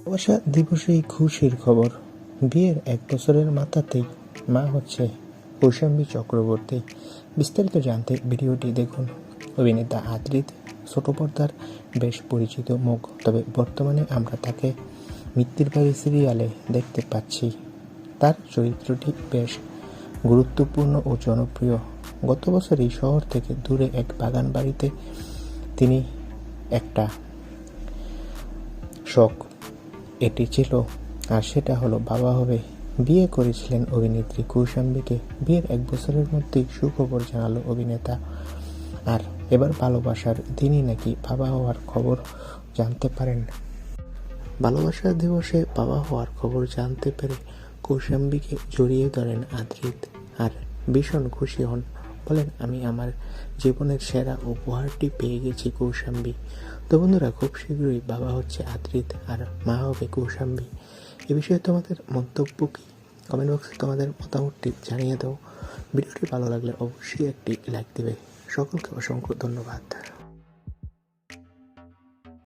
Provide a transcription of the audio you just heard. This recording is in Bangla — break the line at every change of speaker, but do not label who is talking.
ভালোবাসা দিবসেই খুশির খবর। বিয়ের এক বছরের মাথাতেই মা হচ্ছে কৌশাম্বী চক্রবর্তী। বিস্তারিত জানতে ভিডিওটি দেখুন। অভিনেতা আদ্রিত, ছোট পর্দার বেশ পরিচিত মুখ। তবে বর্তমানে আমরা তাকে মৃত্যুর বাড়ি সিরিয়ালে দেখতে পাচ্ছি। তার চরিত্রটি বেশ গুরুত্বপূর্ণ ও জনপ্রিয়। গত বছরই শহর থেকে দূরে এক বাগান বাড়িতে তিনি একটা শখ এটি ছিল। আর সেটা হলো, বাবা হবে বিয়ে করেছিলেন অভিনেত্রী কৌশাম্বীকে। বিয়ের এক বছরের মধ্যেই সুখবর জানালো অভিনেতা। আর এবার ভালোবাসার দিনই নাকি বাবা হওয়ার খবর জানতে পারেন। ভালোবাসার দিবসে বাবা হওয়ার খবর জানতে পেরে কৌশাম্বীকে জড়িয়ে ধরেন আদ্রিত। আর ভীষণ খুশি হন বলেন আমি আমার জীবনের সেরা উপহারটি পেয়ে গেছি কৌশাম্বী। তো বন্ধুরা, খুব শীঘ্রই বাবা হচ্ছে আদ্রিত আর মা হবে কৌশাম্বী। এ বিষয়ে তোমাদের মন্তব্য কী? কমেন্ট বক্সে তোমাদের মতামতটি জানিয়ে দাও। ভিডিওটি ভালো লাগলে অবশ্যই একটি লাইক দেবে। সকলকে অসংখ্য ধন্যবাদ।